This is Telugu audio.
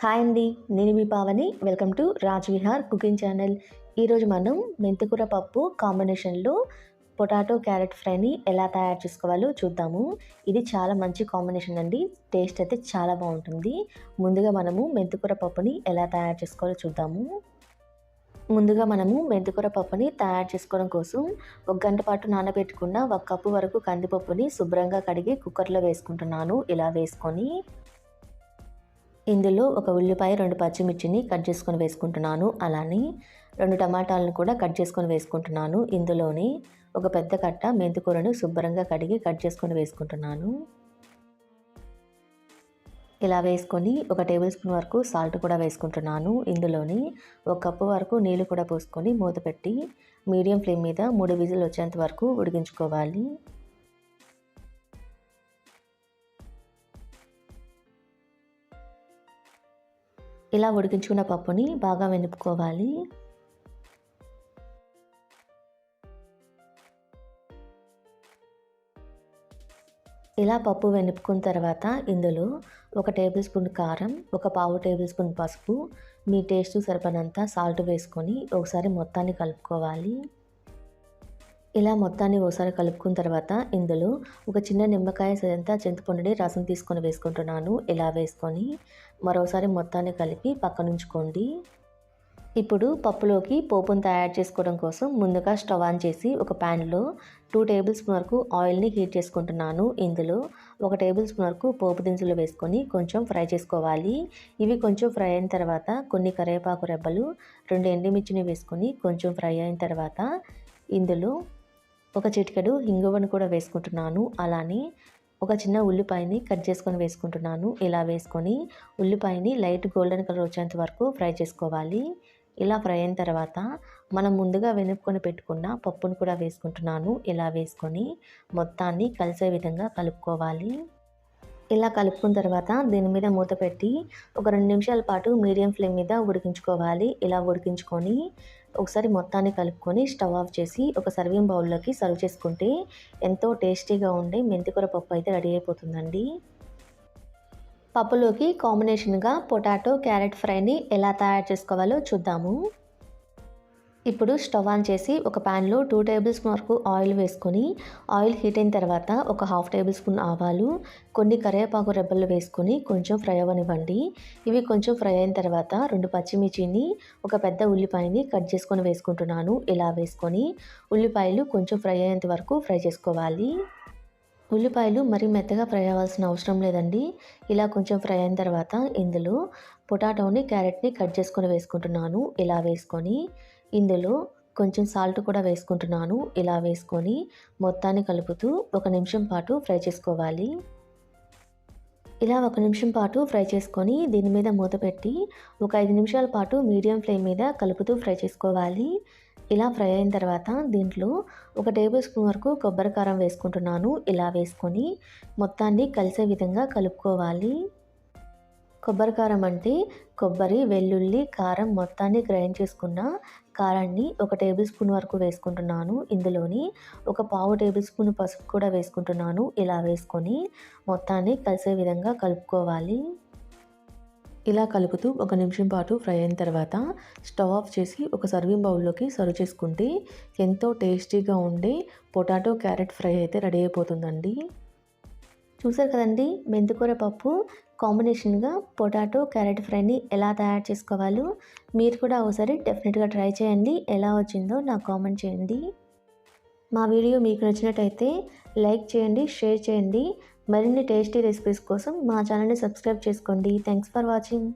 హాయ్ అండి నేను మీ Pavani. Welcome to Raj Vihar cooking channel. ఈరోజు మనం మెంతికూర పప్పు కాంబినేషన్లో పొటాటో క్యారెట్ ఫ్రైని ఎలా తయారు చేసుకోవాలో చూద్దాము. ఇది చాలా మంచి కాంబినేషన్ అండి. టేస్ట్ అయితే చాలా బాగుంటుంది. ముందుగా మనము మెంతికూర పప్పుని ఎలా తయారు చేసుకోవాలో చూద్దాము. ముందుగా మనము మెంతికూర పప్పుని తయారు చేసుకోవడం కోసం ఒక గంట పాటు నానబెట్టుకున్న ఒక కప్పు వరకు కందిపప్పుని శుభ్రంగా కడిగి కుక్కర్లో వేసుకుంటున్నాను. ఇలా వేసుకొని ఇందులో ఒక ఉల్లిపాయ రెండు పచ్చిమిర్చిని కట్ చేసుకొని వేసుకుంటున్నాను. అలానే రెండు టమాటాలను కూడా కట్ చేసుకొని వేసుకుంటున్నాను. ఇందులోని ఒక పెద్ద కట్ట మెంతికూరను శుభ్రంగా కడిగి కట్ చేసుకొని వేసుకుంటున్నాను. ఇలా వేసుకొని ఒక టేబుల్ స్పూన్ వరకు సాల్ట్ కూడా వేసుకుంటున్నాను. ఇందులోని ఒక కప్పు వరకు నీళ్ళు కూడా పోసుకొని మూత పెట్టి మీడియం ఫ్లేమ్ మీద మూడు విజిల్ వచ్చేంత వరకు ఉడికించుకోవాలి. ఇలా ఉడికించుకున్న పప్పుని బాగా వెనుపుకోవాలి. ఇలా పప్పు వెనుపుకున్న తర్వాత ఇందులో ఒక టేబుల్ స్పూన్ కారం ఒక పావు టేబుల్ స్పూన్ పసుపు మీ టేస్ట్ సరిపడినంత సాల్ట్ వేసుకొని ఒకసారి మొత్తాన్ని కలుపుకోవాలి. ఇలా మొత్తాన్ని ఒకసారి కలుపుకున్న తర్వాత ఇందులో ఒక చిన్న నిమ్మకాయ సదంతా చింతపండుని రసం తీసుకొని వేసుకుంటున్నాను. ఇలా వేసుకొని మరోసారి మొత్తాన్ని కలిపి పక్కనుంచుకోండి. ఇప్పుడు పప్పులోకి పోపును తయారు చేసుకోవడం కోసం ముందుగా స్టవ్ ఆన్ చేసి ఒక ప్యాన్లో టూ టేబుల్ స్పూన్ వరకు ఆయిల్ని హీట్ చేసుకుంటున్నాను. ఇందులో ఒక టేబుల్ స్పూన్ వరకు పోపు దినుసులు వేసుకొని కొంచెం ఫ్రై చేసుకోవాలి. ఇవి కొంచెం ఫ్రై అయిన తర్వాత కొన్ని కరివేపాకు రెబ్బలు రెండు ఎండుమిర్చిని వేసుకొని కొంచెం ఫ్రై అయిన తర్వాత ఇందులో ఒక చిటికెడు ఇంగువను కూడా వేసుకుంటున్నాను. అలానే ఒక చిన్న ఉల్లిపాయని కట్ చేసుకొని వేసుకుంటున్నాను. ఇలా వేసుకొని ఉల్లిపాయని లైట్ గోల్డెన్ కలర్ వచ్చేంత వరకు ఫ్రై చేసుకోవాలి. ఇలా ఫ్రై అయిన తర్వాత మనం ముందుగా వెనుక్కొని పెట్టుకున్న పప్పును కూడా వేసుకుంటున్నాను. ఇలా వేసుకొని మొత్తాన్ని కలిసే విధంగా కలుపుకోవాలి. ఇలా కలుపుకున్న తర్వాత దీని మీద మూత పెట్టి ఒక రెండు నిమిషాల పాటు మీడియం ఫ్లేమ్ మీద ఉడికించుకోవాలి. ఇలా ఉడికించుకొని ఒకసారి మొత్తాన్ని కలుపుకొని స్టవ్ ఆఫ్ చేసి ఒక సర్వింగ్ బౌల్లోకి సర్వ్ చేసుకుంటే ఎంతో టేస్టీగా ఉండే మెంతికూర పప్పు అయితే రెడీ అయిపోతుందండి. పప్పులోకి కాంబినేషన్గా పొటాటో క్యారెట్ ఫ్రైని ఎలా తయారు చేసుకోవాలో చూద్దాము. ఇప్పుడు స్టవ్ ఆన్ చేసి ఒక ప్యాన్లో టూ టేబుల్ స్పూన్ వరకు ఆయిల్ వేసుకొని ఆయిల్ హీట్ అయిన తర్వాత ఒక హాఫ్ టేబుల్ స్పూన్ ఆవాలు కొన్ని కరివేపాకు రెబ్బలు వేసుకొని కొంచెం ఫ్రై అవ్వనివ్వండి. ఇవి కొంచెం ఫ్రై అయిన తర్వాత రెండు పచ్చిమిర్చిని ఒక పెద్ద ఉల్లిపాయని కట్ చేసుకొని వేసుకుంటున్నాను. ఇలా వేసుకొని ఉల్లిపాయలు కొంచెం ఫ్రై అయ్యేంత వరకు ఫ్రై చేసుకోవాలి. ఉల్లిపాయలు మరీ మెత్తగా ఫ్రై అవ్వాల్సిన అవసరం లేదండి. ఇలా కొంచెం ఫ్రై అయిన తర్వాత ఇందులో పొటాటోని క్యారెట్ని కట్ చేసుకొని వేసుకుంటున్నాను. ఇలా వేసుకొని ఇందులో కొంచెం సాల్ట్ కూడా వేసుకుంటున్నాను. ఇలా వేసుకొని మొత్తాన్ని కలుపుతూ ఒక నిమిషం పాటు ఫ్రై చేసుకోవాలి. ఇలా ఒక నిమిషం పాటు ఫ్రై చేసుకొని దీని మీద మూత పెట్టి ఒక ఐదు నిమిషాల పాటు మీడియం ఫ్లేమ్ మీద కలుపుతూ ఫ్రై చేసుకోవాలి. ఇలా ఫ్రై అయిన తర్వాత దీంట్లో ఒక టేబుల్ స్పూన్ వరకు కొబ్బరి కారం వేసుకుంటున్నాను. ఇలా వేసుకొని మొత్తాన్ని కలిసే విధంగా కలుపుకోవాలి. కొబ్బరి కారం అంటే కొబ్బరి వెల్లుల్లి కారం మొత్తాన్ని గ్రైండ్ చేసుకున్న కారాన్ని ఒక టేబుల్ స్పూన్ వరకు వేసుకుంటున్నాను. ఇందులోని ఒక పావు టేబుల్ స్పూన్ పసుపు కూడా వేసుకుంటున్నాను. ఇలా వేసుకొని మొత్తాన్ని కలిసే విధంగా కలుపుకోవాలి. ఇలా కలుపుతూ ఒక నిమిషం పాటు ఫ్రై అయిన తర్వాత స్టవ్ ఆఫ్ చేసి ఒక సర్వింగ్ బౌల్లోకి సర్వ్ చేసుకుంటే ఎంతో టేస్టీగా ఉండే పొటాటో క్యారెట్ ఫ్రై అయితే రెడీ అయిపోతుందండి. చూసారు కదండి? మెంతికూర పప్పు కాంబినేషన్గా పొటాటో క్యారెట్ ఫ్రైని ఎలా తయారు చేసుకోవాలో మీరు కూడా ఒకసారి డెఫినెట్గా ట్రై చేయండి. ఎలా వచ్చిందో నాకు కామెంట్ చేయండి. మా వీడియో మీకు నచ్చినట్టయితే లైక్ చేయండి షేర్ చేయండి. మరిన్ని టేస్టీ రెసిపీస్ కోసం మా ఛానల్ని సబ్స్క్రైబ్ చేసుకోండి. Thanks for watching.